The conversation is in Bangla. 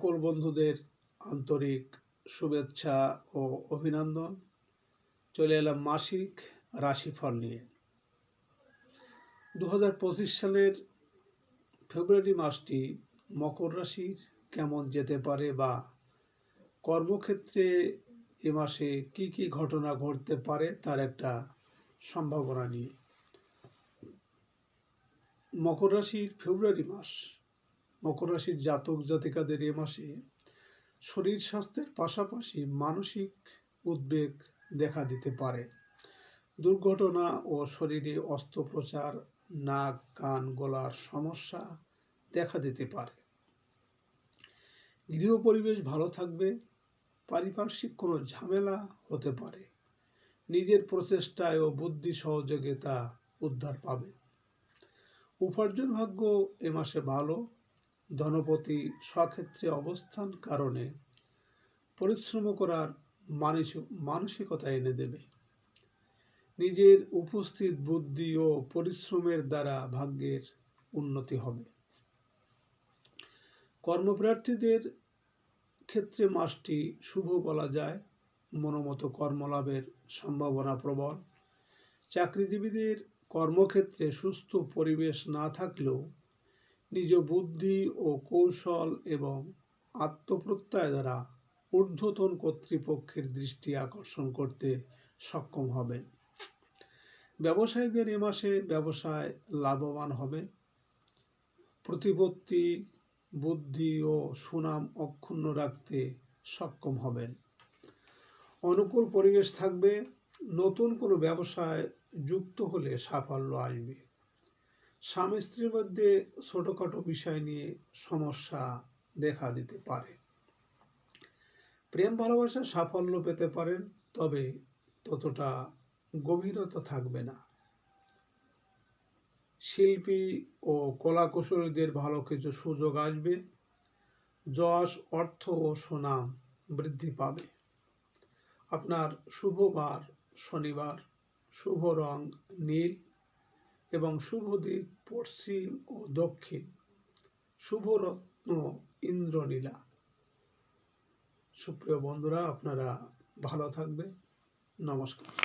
বন্ধুদের আন্তরিক শুভেচ্ছা ও অভিনন্দন। চলে এলাম মাসিক রাশিফল নিয়ে। দু হাজার পঁচিশ সালের ফেব্রুয়ারি মাসটি মকর রাশির কেমন যেতে পারে বা কর্মক্ষেত্রে এ মাসে কি কি ঘটনা ঘটতে পারে তার একটা সম্ভাবনা নিয়ে। মকর রাশির ফেব্রুয়ারি মাস মকর রাশির জাতক জাতিকাদের এ মাসে শরীর স্বাস্থ্যের পাশাপাশি মানসিক উদ্বেগ দেখা দিতে পারে। দুর্ঘটনা ও শরীরে অস্ত্রোপচার, নাক, কান, গলার সমস্যা দেখা দিতে পারে। গৃহ পরিবেশ ভালো থাকবে, পারিপার্শ্বিক কোনো ঝামেলা হতে পারে। নিজের প্রচেষ্টায় ও বুদ্ধি সহযোগিতা উদ্ধার পাবে। উপার্জন ভাগ্য এ মাসে ভালো ধনপতি স্বক্ষেত্রে অবস্থান কারণে পরিশ্রম করার মানসিক মানসিকতা এনে দেবে। নিজের উপস্থিত বুদ্ধি ও পরিশ্রমের দ্বারা ভাগ্যের উন্নতি হবে। কর্মপ্রার্থীদের ক্ষেত্রে মাসটি শুভ বলা যায়। মনোমতো কর্মলাভের সম্ভাবনা প্রবল। চাকরিজীবীদের কর্মক্ষেত্রে সুস্থ পরিবেশ না থাকলেও নিজ বুদ্ধি ও কৌশল এবং আত্মপ্রত্যয় দ্বারা ঊর্ধ্বতন কর্তৃপক্ষের দৃষ্টি আকর্ষণ করতে সক্ষম হবেন ব্যবসায়ীদের এ মাসে ব্যবসায় লাভবান হবে। প্রতিপত্তি, বুদ্ধি ও সুনাম অক্ষুণ্ণ রাখতে সক্ষম হবেন। অনুকূল পরিবেশ থাকবে। নতুন কোনো ব্যবসায় যুক্ত হলে সাফল্য আসবে। স্বামী স্ত্রীর মধ্যে ছোটোখাটো বিষয় নিয়ে সমস্যা দেখা দিতে পারে। প্রেম ভালোবাসা সাফল্য পেতে পারেন, তবে ততটা গভীরতা থাকবে না। শিল্পী ও কলাকুশলীদের ভালো কিছু সুযোগ আসবে, যশ, অর্থ ও সুনাম বৃদ্ধি পাবে। আপনার শুভবার শনিবার, শুভ রং, নীল এবং শুভ দিক পশ্চিম ও দক্ষিণ। শুভরত্ন ইন্দ্রনীলা। সুপ্রিয় বন্ধুরা আপনারা ভালো থাকবে নমস্কার।